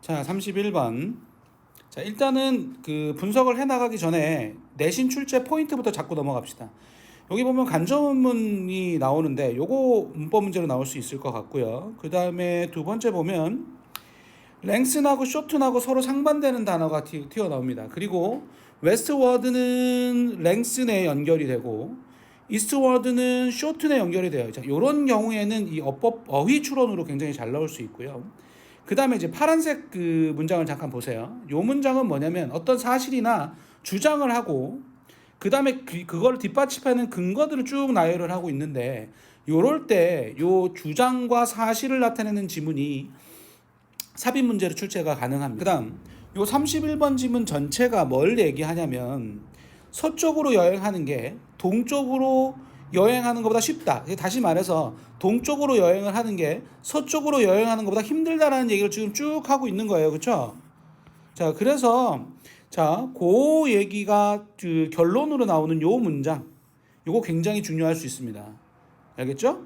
자, 31번. 자, 일단은 그 분석을 해 나가기 전에 내신 출제 포인트부터 잡고 넘어갑시다. 여기 보면 간접문이 나오는데 요거 문법 문제로 나올 수 있을 것 같고요. 그 다음에 두 번째 보면 랭슨하고 쇼튼하고 서로 상반되는 단어가 튀- 튀어나옵니다. 그리고 웨스트워드는 랭슨에 연결이 되고 이스트워드는 쇼튼에 연결이 돼요. 자, 이런 경우에는 이 어법 어휘 추론으로 굉장히 잘 나올 수 있고요. 그 다음에 이제 파란색 그 문장을 잠깐 보세요. 요 문장은 뭐냐면 어떤 사실이나 주장을 하고 그 다음에 그, 그걸 뒷받침하는 근거들을 쭉 나열을 하고 있는데 요럴 때 요 주장과 사실을 나타내는 지문이 삽입 문제로 출제가 가능합니다. 그 다음 요 31번 지문 전체가 뭘 얘기하냐면 서쪽으로 여행하는 게 동쪽으로 여행하는 것보다 쉽다. 다시 말해서 동쪽으로 여행을 하는 게 서쪽으로 여행하는 것보다 힘들다라는 얘기를 지금 쭉 하고 있는 거예요. 그렇죠? 자, 그래서 자, 그 얘기가 그 결론으로 나오는 요 문장. 요거 굉장히 중요할 수 있습니다. 알겠죠?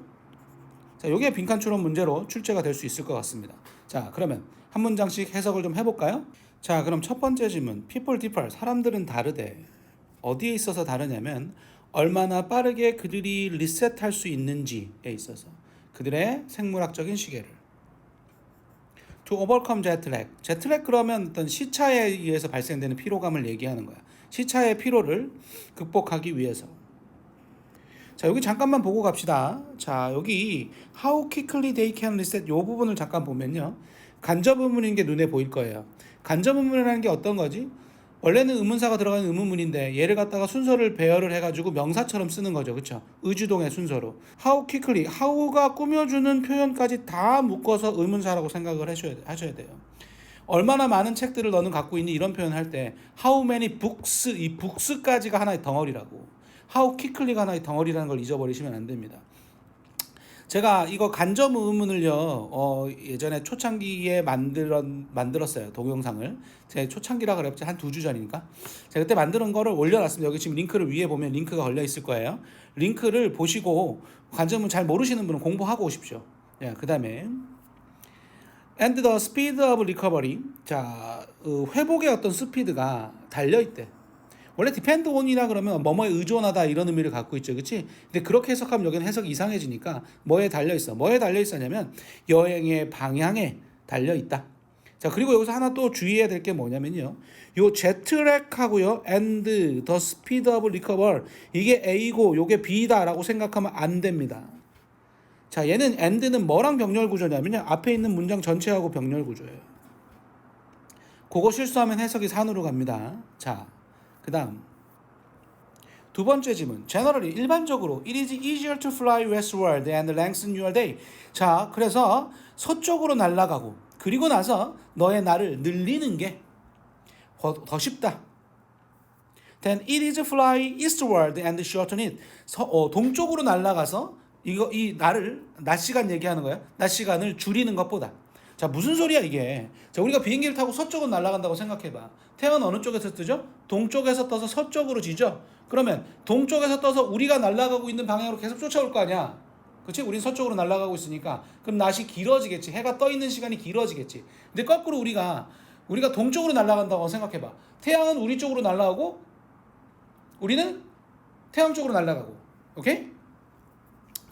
자, 요게 빈칸 추론 문제로 출제가 될 수 있을 것 같습니다. 자, 그러면 한 문장씩 해석을 좀 해볼까요? 자, 그럼 첫 번째 질문. People differ. 사람들은 다르대. 어디에 있어서 다르냐면 얼마나 빠르게 그들이 리셋할 수 있는지에 있어서 그들의 생물학적인 시계를 to overcome jet lag. jet lag 그러면 어떤 시차에 의해서 발생되는 피로감을 얘기하는 거야. 시차의 피로를 극복하기 위해서. 자, 여기 잠깐만 보고 갑시다. 자, 여기 how quickly they can reset 요 부분을 잠깐 보면요. 간접 의문인 게 눈에 보일 거예요. 간접 의문이라는 게 어떤 거지? 원래는 의문사가 들어가는 의문문인데 얘를 갖다가 순서를 배열을 해가지고 명사처럼 쓰는 거죠. 그쵸? 의주동의 순서로. how quickly, how가 꾸며주는 표현까지 다 묶어서 의문사라고 생각을 하셔야, 하셔야 돼요. 얼마나 많은 책들을 너는 갖고 있니? 이런 표현 할때 how many books, 이 books까지가 하나의 덩어리라고. how quickly가 하나의 덩어리라는 걸 잊어버리시면 안 됩니다. 제가 이거 간접 의문을요, 어, 예전에 초창기에 만들었, 만들었어요. 동영상을. 제 초창기라 그랬지, 한 두 주 전이니까. 제가 그때 만드는 거를 올려놨습니다. 여기 지금 링크를 위에 보면 링크가 걸려 있을 거예요. 링크를 보시고 간접 의문 잘 모르시는 분은 공부하고 오십시오. 예, 그 다음에. And the speed of recovery. 자, 어, 회복의 어떤 스피드가 달려있대. 원래 depend on이라 그러면 뭐뭐에 의존하다 이런 의미를 갖고 있죠. 그치? 근데 그렇게 해석하면 여기는 해석이 이상해지니까 뭐에 달려있어? 뭐에 달려있었냐면 여행의 방향에 달려있다. 자, 그리고 여기서 하나 또 주의해야 될 게 뭐냐면요. 요 제트랙하고요. and the speed of recover. 이게 A고 요게 B다라고 생각하면 안 됩니다. 자, 얘는 and는 뭐랑 병렬 구조냐면요. 앞에 있는 문장 전체하고 병렬 구조예요. 그거 실수하면 해석이 산으로 갑니다. 자, 그 다음. 두 번째 질문. generally, 일반적으로, it is easier to fly westward and lengthen your day. 자, 그래서 서쪽으로 날아가고, 그리고 나서 너의 날을 늘리는 게 더 쉽다. Then it is fly eastward and shorten it. 서, 어, 동쪽으로 날아가서 이거 이 날을 낮 시간 얘기하는 거야. 낮 시간을 줄이는 것보다. 자 무슨 소리야 이게? 자 우리가 비행기를 타고 서쪽으로 날아간다고 생각해 봐. 태양은 어느 쪽에서 뜨죠? 동쪽에서 떠서 서쪽으로 지죠. 그러면 동쪽에서 떠서 우리가 날아가고 있는 방향으로 계속 쫓아올 거 아니야. 그렇지? 우린 서쪽으로 날아가고 있으니까 그럼 낮이 길어지겠지. 해가 떠 있는 시간이 길어지겠지. 근데 거꾸로 우리가 우리가 동쪽으로 날아간다고 생각해 봐. 태양은 우리 쪽으로 날아가고 우리는 태양 쪽으로 날아가고. 오케이?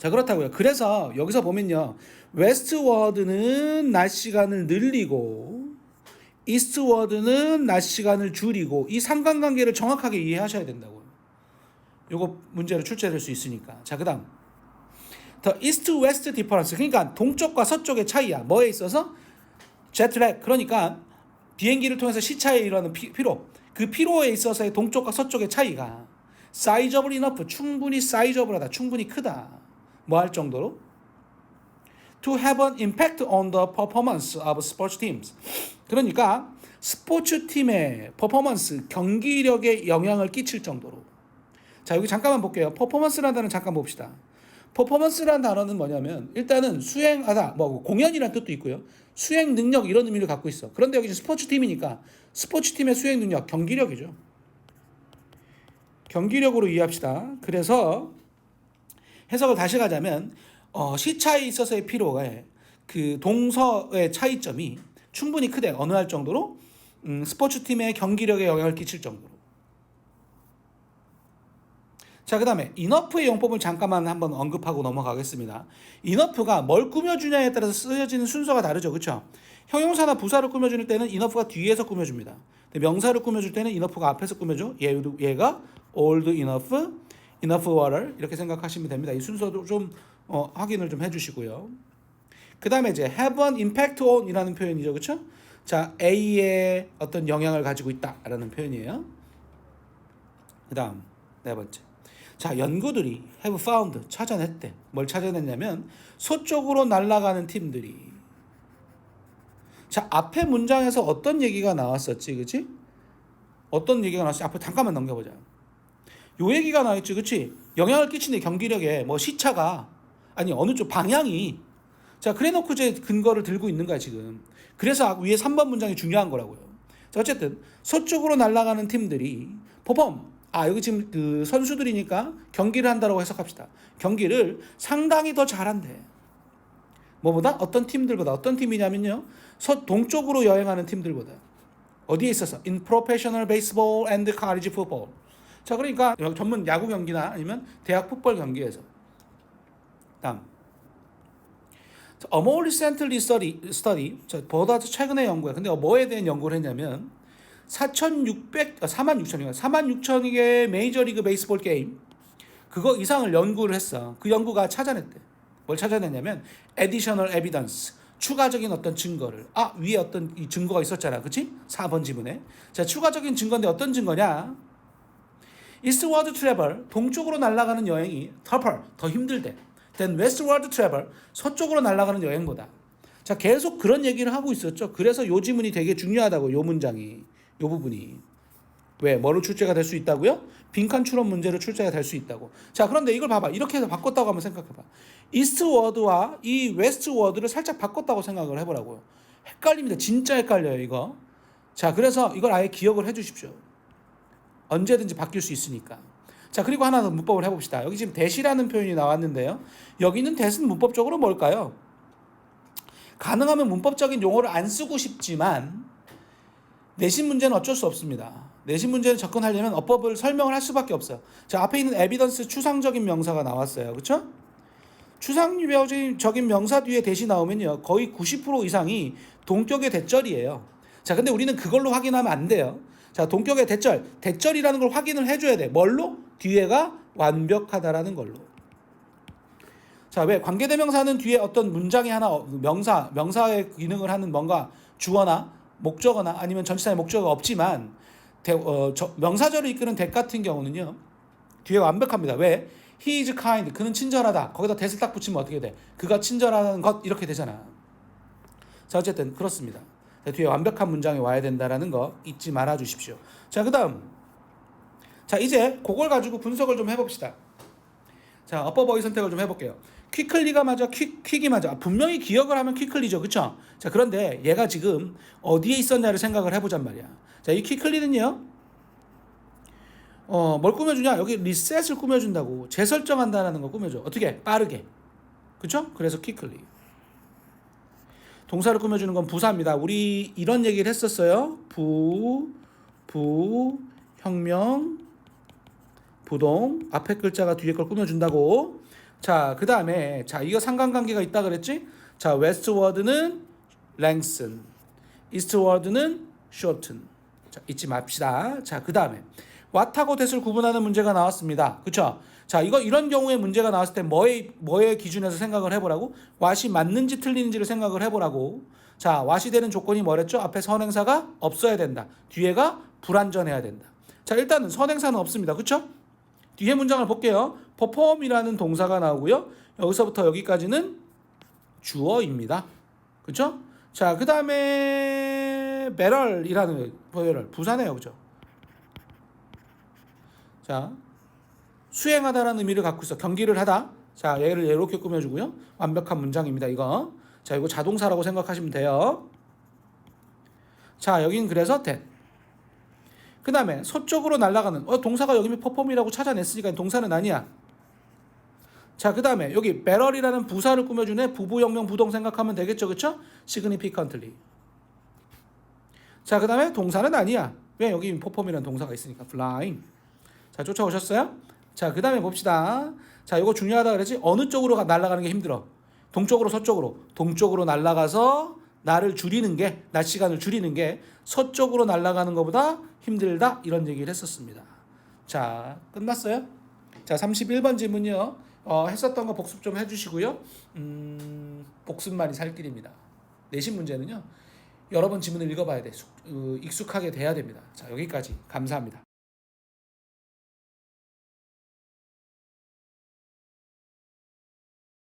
자 그렇다고요. 그래서 여기서 보면요, 웨스트워드는 낮 시간을 늘리고 이스트워드는 낮 시간을 줄이고 이 상관관계를 정확하게 이해하셔야 된다고요. 요거 문제로 출제될 수 있으니까. 자 그다음 The East-West Difference 그러니까 동쪽과 서쪽의 차이야. 뭐에 있어서 제트랙 그러니까 비행기를 통해서 시차에 일어나는 피, 피로 그 피로에 있어서의 동쪽과 서쪽의 차이가 사이저블 이너프 충분히 사이저블하다 충분히 크다 뭐 할 정도로? To have an impact on the performance of sports teams. 그러니까 스포츠 팀의 퍼포먼스 경기력에 영향을 끼칠 정도로. 자 여기 잠깐만 볼게요. 퍼포먼스라는 단어 잠깐 봅시다. 퍼포먼스라는 단어는 뭐냐면 일단은 수행하다 뭐 공연이라는 뜻도 있고요. 수행 능력 이런 의미를 갖고 있어. 그런데 여기 스포츠 팀이니까 스포츠 팀의 수행 능력 경기력이죠. 경기력으로 이해합시다. 그래서 해석을 다시 가자면 어, 시차에 있어서의 피로가 그 동서의 차이점이 충분히 크대 어느 할 정도로 음, 스포츠 팀의 경기력에 영향을 끼칠 정도로. 자, 그 다음에 이너프의 용법을 잠깐만 한번 언급하고 넘어가겠습니다. 이너프가 뭘 꾸며주냐에 따라서 쓰여지는 순서가 다르죠. 그쵸? 형용사나 부사를 꾸며줄 때는 이너프가 뒤에서 꾸며줍니다. 명사를 꾸며줄 때는 이너프가 앞에서 꾸며줘. 얘, 얘가 old enough, enough water 이렇게 생각하시면 됩니다. 이 순서도 좀 어, 확인을 좀 해주시고요. 그 다음에 이제 have an impact on 이라는 표현이죠. 그쵸? 자, A의 어떤 영향을 가지고 있다라는 표현이에요. 그 다음, 네 번째. 자, 연구들이 have found 찾아냈대. 뭘 찾아냈냐면 서쪽으로 날아가는 팀들이. 자, 앞에 문장에서 어떤 얘기가 나왔었지, 그치? 어떤 얘기가 나왔지? 앞에 잠깐만 넘겨보자. 요 얘기가 나왔지, 그치? 영향을 끼치는 경기력에 뭐 시차가 아니 어느 쪽 방향이 자, 그래 놓고 이제 근거를 들고 있는 거야 지금. 그래서 위에 3번 문장이 중요한 거라고요. 자, 어쨌든 서쪽으로 날아가는 팀들이 퍼폼 아 여기 지금 그 선수들이니까 경기를 한다라고 해석합시다. 경기를 상당히 더 잘한대. 뭐보다 어떤 팀들보다 어떤 팀이냐면요. 서 동쪽으로 여행하는 팀들보다 어디에 있어서 in professional baseball and college football. 자 그러니까 전문 야구 경기나 아니면 대학 풋볼 경기에서 다음 recently study, study 자, 보다 최근의 연구야. 근데 뭐에 대한 연구를 했냐면 4,600, 4만 6천이가 4만 6천 개의 메이저리그 베이스볼 게임 그거 이상을 연구를 했어. 그 연구가 찾아냈대. 뭘 찾아냈냐면 additional evidence 추가적인 어떤 증거를 아 위에 어떤 이 증거가 있었잖아, 그렇지? 4번 지문에 자 추가적인 증거인데 어떤 증거냐? Eastward travel 동쪽으로 날아가는 여행이 tougher 더 힘들대. then westward travel 서쪽으로 날아가는 여행보다. 자 계속 그런 얘기를 하고 있었죠. 그래서 요 지문이 되게 중요하다고 요 문장이 요 부분이 왜 뭐로 출제가 될 수 있다고요? 빈칸 추론 문제로 출제가 될 수 있다고. 자 그런데 이걸 봐봐 이렇게 해서 바꿨다고 한번 생각해봐. 이스트워드와 이 웨스트워드를 살짝 바꿨다고 생각을 해보라고요. 헷갈립니다. 진짜 헷갈려요 이거. 자 그래서 이걸 아예 기억을 해주십시오. 언제든지 바뀔 수 있으니까. 자 그리고 하나 더 문법을 해봅시다. 여기 지금 대시라는 표현이 나왔는데요. 여기는 대신 문법적으로 뭘까요? 가능하면 문법적인 용어를 안 쓰고 싶지만 내신 문제는 어쩔 수 없습니다. 내신 문제를 접근하려면 어법을 설명을 할 수밖에 없어요. 자 앞에 있는 에비던스 추상적인 명사가 나왔어요. 그렇죠? 추상적인 명사 뒤에 대시 나오면요 거의 90% 이상이 동격의 대절이에요. 자 근데 우리는 그걸로 확인하면 안 돼요. 자 동격의 대절, 대절이라는 걸 확인을 해줘야 돼. 뭘로? 뒤에가 완벽하다라는 걸로. 자, 왜 관계대명사는 뒤에 어떤 문장이 하나 어, 명사 명사의 기능을 하는 뭔가 주어나 목적어나 아니면 전치사의 목적어가 없지만 대, 어, 저, 명사절을 이끄는 대 같은 경우는요 뒤에 완벽합니다. 왜? He is kind. 그는 친절하다. 거기다 대을 딱 붙이면 어떻게 돼? 그가 친절한 것 이렇게 되잖아. 자 어쨌든 그렇습니다. 뒤에 완벽한 문장이 와야 된다라는 거 잊지 말아 주십시오. 자 그다음 자 이제 그걸 가지고 분석을 좀 해봅시다. 자 어휘 선택을 좀 해볼게요. 퀵클리가 맞아, 퀵, 퀵이 맞아. 아, 분명히 기억을 하면 퀵클리죠, 그쵸? 자 그런데 얘가 지금 어디에 있었냐를 생각을 해보잔 말이야. 자 이 퀵클리는요. 어, 뭘 꾸며주냐? 여기 리셋을 꾸며준다고. 재설정한다는 거 꾸며줘. 어떻게? 빠르게. 그쵸? 그래서 퀵클리. 동사를 꾸며주는 건 부사입니다. 우리 이런 얘기를 했었어요. 부, 부, 혁명, 부동. 앞에 글자가 뒤에 걸 꾸며준다고. 자, 그 다음에, 자, 이거 상관관계가 있다 그랬지? 자, westward는 lengthen, eastward는 shorten. 자, 잊지 맙시다. 자, 그 다음에, what하고 that을 구분하는 문제가 나왔습니다. 그쵸? 자, 이거 이런 경우에 문제가 나왔을 때 뭐의 뭐의 기준에서 생각을 해보라고? what이 맞는지 틀리는지를 생각을 해보라고. 자, what이 되는 조건이 뭐랬죠? 앞에 선행사가 없어야 된다. 뒤에가 불완전해야 된다. 자, 일단은 선행사는 없습니다. 그쵸? 뒤에 문장을 볼게요. perform이라는 동사가 나오고요. 여기서부터 여기까지는 주어입니다. 그쵸? 자, 그 다음에 배럴이라는 배럴 부사네요. 그죠? 자, 수행하다라는 의미를 갖고 있어. 경기를 하다. 자, 얘를 이렇게 꾸며주고요. 완벽한 문장입니다. 이거. 자, 이거 자동사라고 생각하시면 돼요. 자, 여긴 그래서 that. 그 다음에 서쪽으로 날아가는 어 동사가 여기면 퍼폼이라고 찾아냈으니까 동사는 아니야. 자, 그 다음에 여기 배럴이라는 부사를 꾸며주네 부부영명 부동 생각하면 되겠죠, 그쵸? 시그니피컨틀리. 자, 그 다음에 동사는 아니야. 왜 여기 퍼폼이라는 동사가 있으니까 flying. 자, 쫓아오셨어요? 자, 그 다음에 봅시다. 자, 이거 중요하다 그랬지? 어느 쪽으로 가- 날아가는 게 힘들어? 동쪽으로 서쪽으로. 동쪽으로 날아가서 나를 줄이는 게, 낮 시간을 줄이는 게 서쪽으로 날아가는 것보다 힘들다. 이런 얘기를 했었습니다. 자, 끝났어요? 자, 31번 질문요. 어, 했었던 거 복습 좀 해주시고요. 음, 복습만이 살 길입니다. 내신 문제는요. 여러 번 지문을 읽어봐야 돼. 숙- 어, 익숙하게 돼야 됩니다. 자, 여기까지. 감사합니다.